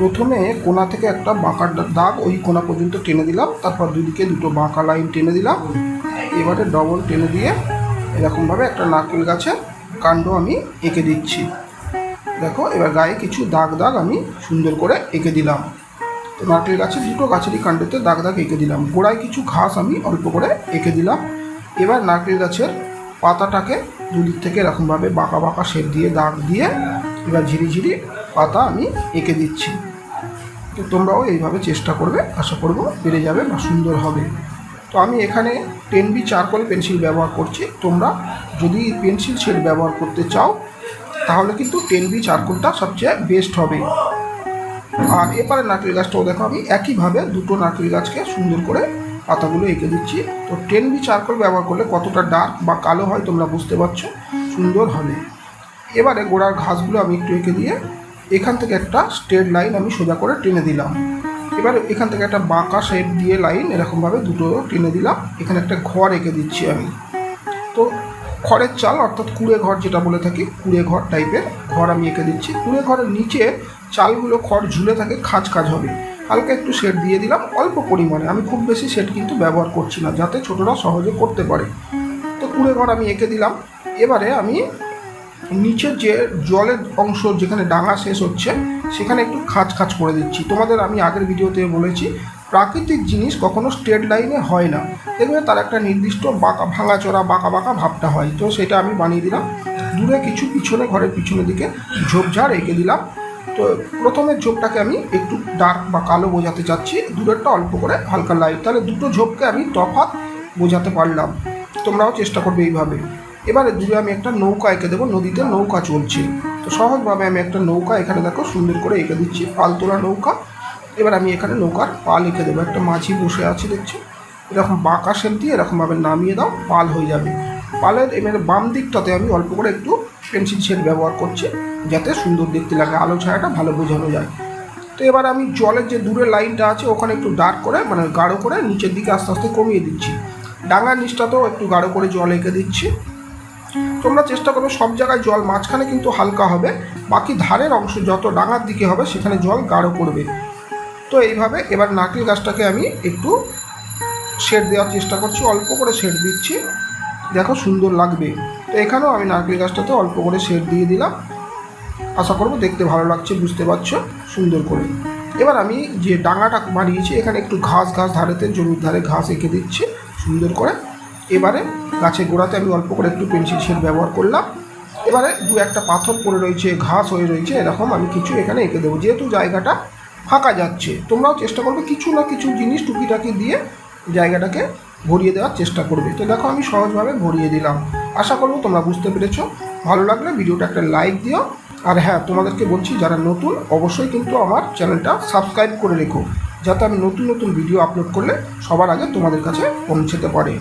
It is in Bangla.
প্রথমে কোনা থেকে একটা বাঁকার দাগ ওই কোনা পর্যন্ত টেনে দিলাম, তারপর দুদিকে দুটো বাঁকা লাইন টেনে দিলাম। এবারে ডবল টেনে দিয়ে এরকমভাবে একটা নারকেল গাছের কাণ্ড আমি এঁকে দিচ্ছি। দেখো, এবার গায়ে কিছু দাগ দাগ আমি সুন্দর করে এঁকে দিলাম। তো নারকেল গাছের দুটো গাছেরই কাণ্ডতে দাগ দাগ এঁকে দিলাম। গোড়ায় কিছু ঘাস আমি অল্প করে এঁকে দিলাম। এবার নারকেল গাছের পাতাটাকে দুদিক থেকে এরকমভাবে বাঁকা বাঁকা শেপ দিয়ে, দাগ দিয়ে এবার ঝিরিঝিরি পাতা আমি এঁকে দিচ্ছি। তো তোমরাও এইভাবে চেষ্টা করবে, আশা করব বেড়ে যাবে বা সুন্দর হবে। তো আমি এখানে টেন বি চারকোল পেন্সিল ব্যবহার করছি। তোমরা যদি পেন্সিল শেড ব্যবহার করতে চাও, তাহলে কিন্তু টেন বি চারকোলটা সবচেয়ে বেস্ট হবে। আর এবারে নারকেল গাছটাও দেখো, আমি একইভাবে দুটো নারকেল গাছকে সুন্দর করে পাতাগুলো এঁকে দিচ্ছি। তো টেন বি চারকোল ব্যবহার করলে কতটা ডার্ক বা কালো হয় তোমরা বুঝতে পারছ? সুন্দর হবে। এবারে গোড়ার ঘাসগুলো আমি একটু এঁকে দিয়ে এখান থেকে একটা স্ট্রেট লাইন আমি সোজা করে টেনে দিলাম। এবার এখান থেকে একটা বাঁকা শেপ দিয়ে লাইন এরকমভাবে দুটো টেনে দিলাম। এখানে একটা ঘর এঁকে দিচ্ছি আমি। তো খড়ের চাল অর্থাৎ কুড়ে ঘর যেটা বলে থাকি, কুড়ে ঘর টাইপের ঘর আমি এঁকে দিচ্ছি। কুড়ে ঘরের নিচে চালগুলো খড় ঝুলে থাকে, খাজ খাঁজ হবে। হালকা একটু শেড দিয়ে দিলাম, অল্প পরিমাণে। আমি খুব বেশি শেড কিন্তু ব্যবহার করছি না, যাতে ছোটরা সহজে করতে পারে। তো কুড়ে ঘর আমি এঁকে দিলাম। এবারে আমি নিচের যে জলের অংশ যেখানে ডাঙা শেষ হচ্ছে, সেখানে একটু খাঁজ খাঁজ করে দিচ্ছি। তোমাদের আমি আগের ভিডিওতে বলেছি, প্রাকৃতিক জিনিস কখনো স্ট্রেট লাইনে হয় না। দেখবে তার একটা নির্দিষ্ট বাঁকা, ভাঙাচোরা, বাঁকা বাঁকা ভাবটা হয়। তো সেটা আমি বানিয়ে দিলাম। দূরে কিছু পিছনে, ঘরের পিছনের দিকে ঝোপঝাড় এঁকে দিলাম। তো প্রথমের ঝোপটাকে আমি একটু ডার্ক বা কালো বোঝাতে চাচ্ছি। দূরেরটা অল্প করে, হালকা লাইট তাহলে দুটো ঝোপকে আমি তফাৎ বোঝাতে পারলাম। তোমরাও চেষ্টা করবে এইভাবে। এবারে দূরে আমি একটা নৌকা এঁকে দেবো, নদীতে নৌকা চলছে। তো সহজভাবে আমি একটা নৌকা এখানে দেখো, সুন্দর করে এঁকে দিচ্ছি, পাল তোলা নৌকা। এবার আমি এখানে নৌকার পাল এঁকে দেবো। একটা মাঝি বসে আছে, দেখছি? এরকম বাঁকা শেপ দিয়ে এরকমভাবে নামিয়ে দাও, পাল হয়ে যাবে। পালের এবারে বাম দিকটাতে আমি অল্প করে একটু পেন্সিল শেড ব্যবহার করছি, যাতে সুন্দর দেখতে লাগে, আলো ছায়াটা ভালো বোঝানো যায়। তো এবার আমি জলের যে দূরের লাইনটা আছে, ওখানে একটু ডার্ক করে মানে গাঢ় করে নিচের দিকে আস্তে আস্তে কমিয়ে দিচ্ছি। ডাঙার নিচটাতেও একটু গাঢ় করে জল এঁকে দিচ্ছি। তোমরা চেষ্টা করবে সব জায়গায় জল, মাঝখানে কিন্তু হালকা হবে। বাকি ধারের অংশ যত ডাঙার দিকে হবে, সেখানে জল গাঢ় করবে। তো এইভাবে এবার নারকেল গাছটাকে আমি একটু শেড দেওয়ার চেষ্টা করছি, অল্প করে শেড দিচ্ছি। দেখো সুন্দর লাগবে। তো এখানেও আমি নারকেল গাছটাতে অল্প করে শেড দিয়ে দিলাম। আশা করব দেখতে ভালো লাগছে, বুঝতে পারছ? সুন্দর করে। এবার আমি যে ডাঙাটা বানিয়েছি এখানে একটু ঘাস ঘাস ধারেতে, জমির ধারে ঘাস এঁকে দিচ্ছি, সুন্দর করে। এবারে গাছের গোড়াতে আমি অল্প করে একটু পেন্সিল শেড ব্যবহার করলাম। এবারে দু একটা পাথর পড়ে রয়েছে, ঘাস হয়ে রয়েছে, এরকম আমি কিছু এখানে এঁকে দেবো। যেহেতু জায়গাটা ফাঁকা যাচ্ছে, তোমরাও চেষ্টা করবে কিছু না কিছু জিনিস টুকিটাকি দিয়ে জায়গাটাকে ভরিয়ে দেওয়ার চেষ্টা করবে। তো দেখো আমি সহজভাবে ভরিয়ে দিলাম। আশা করব তোমরা বুঝতে পেরেছ। ভালো লাগলে ভিডিওটা একটা লাইক দিও। আর হ্যাঁ তোমাদেরকে বলছি, যারা নতুন, অবশ্যই কিন্তু আমার চ্যানেলটা সাবস্ক্রাইব করে রেখো। যাতে আমি নতুন নতুন ভিডিও আপলোড করলে সবার আগে তোমাদের কাছে পৌঁছতে পারে।